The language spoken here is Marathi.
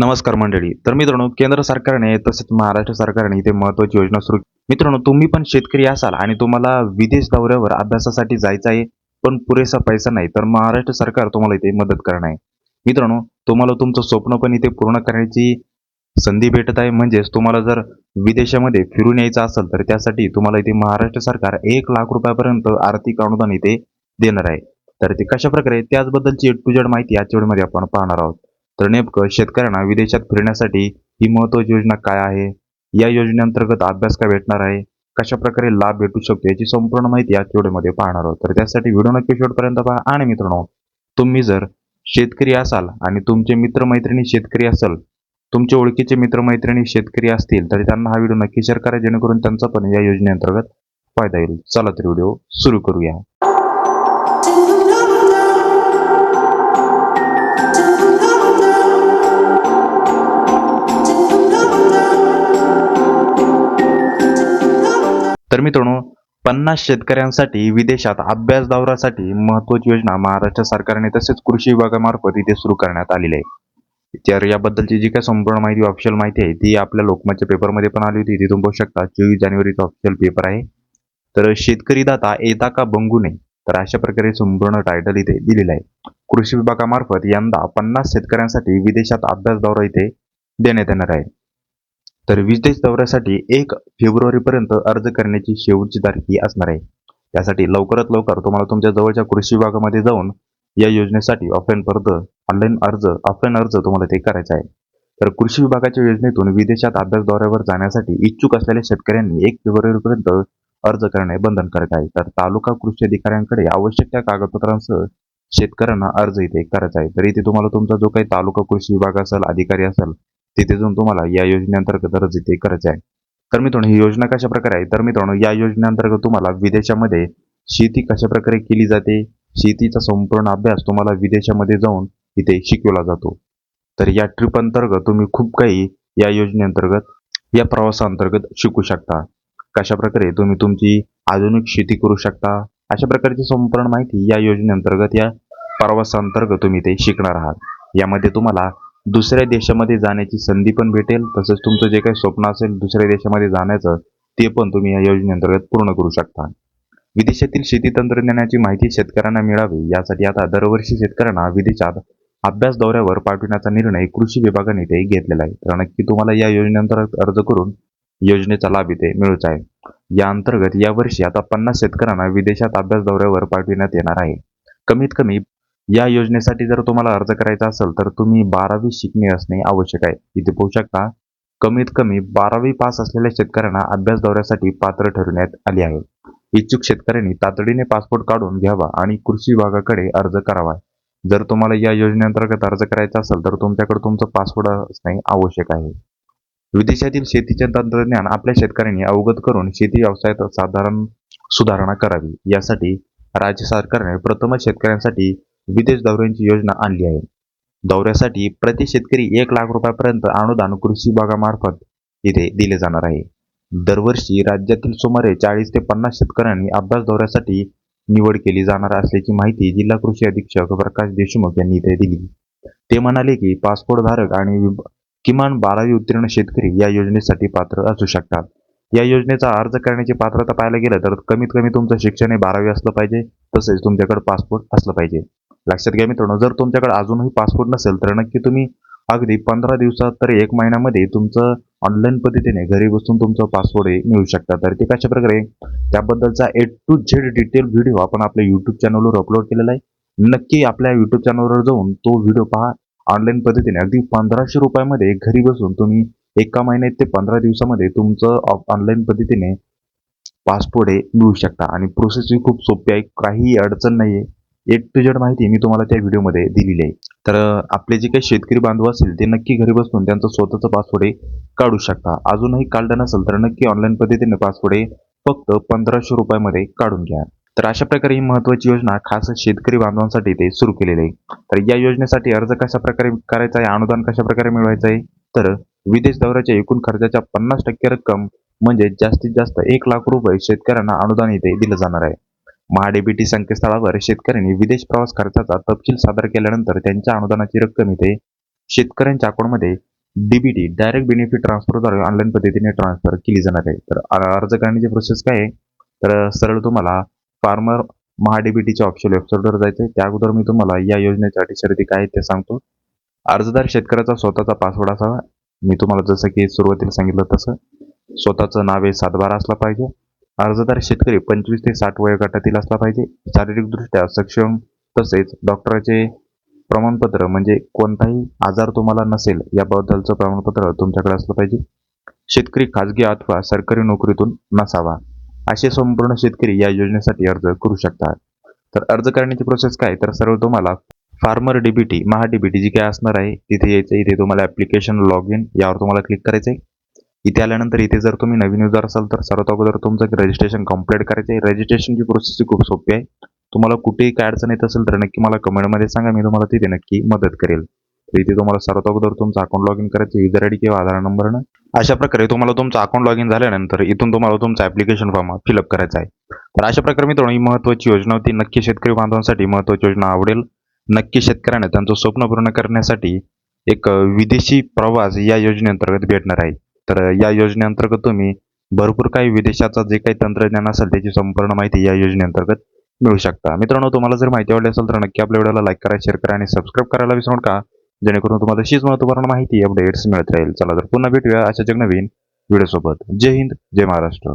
नमस्कार मंडळी. तर मित्रांनो केंद्र सरकारने तसेच महाराष्ट्र सरकारने इथे महत्वाची योजना सुरू मित्रांनो तुम्ही पण शेतकरी असाल आणि तुम्हाला विदेश दौऱ्यावर अभ्यासासाठी जायचं आहे पण पुरेसा पैसा नाही तर महाराष्ट्र सरकार तुम्हाला इथे मदत करणार आहे. मित्रांनो तुम्हाला तुमचं स्वप्न पण इथे पूर्ण करण्याची संधी भेटत आहे. म्हणजेच तुम्हाला जर विदेशामध्ये फिरून यायचं असेल तर त्यासाठी तुम्हाला इथे महाराष्ट्र सरकार एक लाख रुपयापर्यंत आर्थिक अनुदान इथे देणार आहे. तर ते कशा प्रकारे त्याचबद्दलची टू जेड माहिती आजच्या वेळेमध्ये आपण पाहणार आहोत. तर नेमकं शेतकऱ्यांना विदेशात फिरण्यासाठी ही महत्वाची योजना काय आहे? या योजनेअंतर्गत अभ्यास काय भेटणार आहे? कशा प्रकारे लाभ भेटू शकतो याची संपूर्ण माहिती या व्हिडिओमध्ये पाहणार आहोत. तर त्यासाठी व्हिडिओ नक्की शेवटपर्यंत पहा. आणि मित्रांनो तुम्ही जर शेतकरी असाल आणि तुमचे मित्रमैत्रिणी शेतकरी असाल तुमचे ओळखीचे मित्रमैत्रिणी शेतकरी असतील तर त्यांना हा व्हिडिओ नक्की शेअर करा जेणेकरून त्यांचा पण या योजनेअंतर्गत फायदा येईल. चला तर व्हिडिओ सुरू करूया. तर मित्रांनो पन्नास शेतकऱ्यांसाठी विदेशात अभ्यास दौऱ्यासाठी महत्वाची योजना महाराष्ट्र सरकारने तसेच कृषी विभागामार्फत इथे सुरू करण्यात आलेली आहे. तर याबद्दलची जी काही संपूर्ण माहिती ऑफिशियल माहिती आहे ती आपल्या लोकमतच्या पेपरमध्ये पण आली होती. ती तुम्ही बघू शकता चोवीस जानेवारीचा ऑफिशियल पेपर आहे. तर शेतकरी दाता येता का बंगू नये? तर अशा प्रकारे संपूर्ण टायटल इथे दिलेलं आहे. कृषी विभागामार्फत यंदा पन्नास शेतकऱ्यांसाठी विदेशात अभ्यास दौरा इथे देण्यात येणार आहे. तर विदेश दौऱ्यासाठी एक फेब्रुवारीपर्यंत अर्ज करण्याची शेवटची तारीख ही असणार आहे. त्यासाठी लवकरात लवकर तुम्हाला तुमच्या जवळच्या कृषी विभागामध्ये जाऊन या योजनेसाठी ऑफलाईन अर्ज ऑनलाईन अर्ज ऑफलाईन अर्ज तुम्हाला ते करायचा आहे. तर कृषी विभागाच्या योजनेतून विदेशात अभ्यास दौऱ्यावर जाण्यासाठी इच्छुक असलेल्या शेतकऱ्यांनी एक फेब्रुवारीपर्यंत अर्ज करणे बंधनकारक आहे. तर तालुका कृषी अधिकाऱ्यांकडे आवश्यक त्या कागदपत्रांसह शेतकऱ्यांना अर्ज इथे करायचा आहे. तर इथे तुम्हाला तुमचा जो काही तालुका कृषी विभाग असेल अधिकारी असेल तिथे जाऊन तुम्हाला या योजनेअंतर्गत अर्ज इथे करायचे आहे. तर मित्रांनो ही योजना कशा प्रकारे आहे? तर मित्रांनो या योजनेअंतर्गत तुम्हाला विदेशामध्ये शेती कशा प्रकारे केली जाते? शेतीचा संपूर्ण अभ्यास तुम्हाला विदेशामध्ये जाऊन इथे शिकवला जातो. तर या ट्रिप अंतर्गत तुम्ही खूप काही या योजनेअंतर्गत या प्रवासाअंतर्गत शिकू शकता. कशा प्रकारे तुम्ही तुमची आधुनिक शेती करू शकता. अशा प्रकारची संपूर्ण माहिती या योजनेअंतर्गत या प्रवासाअंतर्गत तुम्ही ते शिकणार आहात. यामध्ये तुम्हाला दुसऱ्या देशामध्ये जाण्याची संधी पण भेटेल तसंच तुमचं जे काही स्वप्न असेल दुसऱ्या देशामध्ये जाण्याचं ते पण तुम्ही या योजनेअंतर्गत पूर्ण करू शकता. विदेशातील शेती तंत्रज्ञानाची माहिती शेतकऱ्यांना मिळावी यासाठी आता दरवर्षी शेतकऱ्यांना विदेशात अभ्यास दौऱ्यावर पाठविण्याचा निर्णय कृषी विभागाने ते घेतलेला आहे. तर नक्की तुम्हाला या योजनेअंतर्गत अर्ज करून योजनेचा लाभ इथे मिळूच आहे. या अंतर्गत यावर्षी आता पन्नास शेतकऱ्यांना विदेशात अभ्यास दौऱ्यावर पाठविण्यात येणार आहे. कमीत कमी या योजनेसाठी जर तुम्हाला अर्ज करायचा असेल तर तुम्ही बारावी शिकणे असणे आवश्यक आहे. इथे पाहू शकता कमीत कमी बारावी पास असलेल्या शेतकऱ्यांना अभ्यास दौऱ्यासाठी पात्र ठरवण्यात आले आहे. इच्छुक शेतकऱ्यांनी तातडीने पासपोर्ट काढून घ्यावा आणि कृषी विभागाकडे अर्ज करावा. जर तुम्हाला या योजनेअंतर्गत अर्ज करायचा असेल तर तुमच्याकडे तुमचं पासपोर्ट असणे आवश्यक आहे. विदेशातील शेतीचे तंत्रज्ञान आपल्या शेतकऱ्यांनी अवगत करून शेती व्यवसायात साधारण सुधारणा करावी. यासाठी राज्य सरकारने प्रथमच शेतकऱ्यांसाठी विदेश दौऱ्यांची योजना आणली आहे. दौऱ्यासाठी प्रति शेतकरी एक लाख रुपयापर्यंत अनुदान कृषी विभागामार्फत इथे दिले जाणार आहे. दरवर्षी राज्यातील सुमारे चाळीस ते पन्नास शेतकऱ्यांनी अभ्यास दौऱ्यासाठी निवड केली जाणार असल्याची माहिती जिल्हा कृषी अधीक्षक प्रकाश देशमुख यांनी इथे दिली. ते म्हणाले की पासपोर्ट धारक आणि किमान बारावी उत्तीर्ण शेतकरी या योजनेसाठी पात्र असू शकतात. या योजनेचा अर्ज करण्याची पात्रता पाहायला गेलं तर कमीत कमी तुमचं शिक्षण हे बारावी असलं पाहिजे तसेच तुमच्याकडे पासपोर्ट असलं पाहिजे. लक्षात घ्या मित्रांनो जर तुमच्याकडे अजूनही पासपोर्ट नसेल तर नक्की तुम्ही अगदी पंधरा दिवसात तर एक महिन्यामध्ये तुमचं ऑनलाईन पद्धतीने घरी बसून तुमचं पासपोर्ट हे मिळू शकता. तर ते कशा प्रकारे? त्याबद्दलचा A to Z detail video आपण आपल्या युट्यूब चॅनलवर अपलोड केलेला आहे. नक्की आपल्या युट्यूब चॅनलवर जाऊन तो व्हिडिओ पहा. ऑनलाईन पद्धतीने अगदी पंधराशे रुपयामध्ये घरी बसून तुम्ही एका महिन्यात ते पंधरा दिवसामध्ये तुमचं ऑनलाईन पद्धतीने पासपोर्ट हे मिळू शकता. आणि प्रोसेस ही खूप सोपी आहे काहीही अडचण नाही आहे ए टू जेड माहिती मी तुम्हाला त्या व्हिडिओमध्ये दिलेली आहे. तर आपले जे काही शेतकरी बांधव असतील ते नक्की घरी बसून त्यांचं स्वतःचं पासवर्ड काढू शकता. अजूनही काढलं नसेल तर नक्की ऑनलाईन पद्धतीने पासवर्ड हे फक्त पंधराशे रुपयामध्ये काढून घ्या. तर अशा प्रकारे ही महत्वाची योजना खास शेतकरी बांधवांसाठी ते सुरू केलेली आहे. तर या योजनेसाठी अर्ज कशा प्रकारे करायचा आहे अनुदान कशा प्रकारे मिळवायचं आहे? तर विदेश दौऱ्याच्या एकूण खर्चाच्या पन्नास टक्के रक्कम म्हणजे जास्तीत जास्त एक लाख रुपये शेतकऱ्यांना अनुदान इथे दिलं जाणार आहे. महाडीबीटी संकेतस्थळावर शेतकऱ्यांनी विदेश प्रवास खर्चाचा तपशील सादर केल्यानंतर त्यांच्या अनुदानाची रक्कम इथे शेतकऱ्यांच्या अकाउंटमध्ये डीबीटी डायरेक्ट बेनिफिट ट्रान्सफरद्वारे ऑनलाईन पद्धतीने ट्रान्सफर केली जाणार आहे. तर अर्ज करण्याची प्रोसेस काय आहे? तर सरळ तुम्हाला फार्मर महाडीबीटीच्या ऑफिशियल वेबसाईटवर जायचं आहे त्या अगोदर मी तुम्हाला या योजनेच्या अटी शर्ती काय आहेत ते सांगतो. अर्जदार शेतकऱ्याचा स्वतःचा पासवर्ड असावा. मी तुम्हाला जसं की सुरुवातीला सांगितलं तसं. स्वतःचं नाव हे सातबारा असला पाहिजे. अर्जदार शेतकरी पंचवीस ते साठ वयोगटातील असला पाहिजे. शारीरिकदृष्ट्या सक्षम तसेच डॉक्टराचे प्रमाणपत्र म्हणजे कोणताही आजार तुम्हाला नसेल याबद्दलचं प्रमाणपत्र तुमच्याकडे असलं पाहिजे. शेतकरी खाजगी अथवा सरकारी नोकरीतून नसावा. असे संपूर्ण शेतकरी या योजनेसाठी अर्ज करू शकतात. तर अर्ज करण्याची प्रोसेस काय? तर सर्व तुम्हाला फार्मर डीबीटी महा डीबीटी जी काय असणार आहे तिथे यायचं इथे तुम्हाला ॲप्लिकेशन लॉग इन यावर तुम्हाला क्लिक करायचं आहे. इथे आल्यानंतर इथे जर तुम्ही नवीन युजर असाल तर सर्वात अगोदर तुमचं रजिस्ट्रेशन कंप्लीट करायचं आहे. रजिस्ट्रेशनची प्रोसेस खूप सोपी आहे. तुम्हाला कुठेही काय अडचण येत असेल तर नक्की मला कमेंटमध्ये सांगा. मी तुम्हाला तिथे नक्की मदत करेल. तर इथे तुम्हाला सर्वात अगोदर तुमचं अकाउंट लॉग इन करायचं युजर आय डी किंवा आधार नंबरनं. अशा प्रकारे तुम्हाला तुमचं अकाउंट लॉग इन झाल्यानंतर इथून तुम्हाला तुमचं ॲप्लिकेशन फॉर्म फिलअप करायचा आहे. तर अशा प्रकारे मित्रांनो ही महत्त्वाची योजना होती. नक्की शेतकरी बांधवांसाठी महत्त्वाची योजना आवडेल. नक्की शेतकऱ्यांना त्यांचं स्वप्न पूर्ण करण्यासाठी एक विदेशी प्रवास या योजनेअंतर्गत भेटणार आहे. तर या योजनेअंतर्गत तुम्ही भरपूर काही विदेशाचा जे काही तंत्रज्ञान असेल त्याची संपूर्ण माहिती या योजनेअंतर्गत मिळू शकता. मित्रांनो तुम्हाला जर माहिती आवडली असेल तर नक्की आपल्या व्हिडिओला लाईक करा शेअर करा आणि सबस्क्राईब करायला विसरू नका. जेणेकरून तुम्हाला तशीच महत्त्वपूर्ण माहिती अपडेट्स मिळत राहील. चला तर पुन्हा भेटूया अशाच एक नवीन व्हिडिओसोबत जय हिंद जय महाराष्ट्र.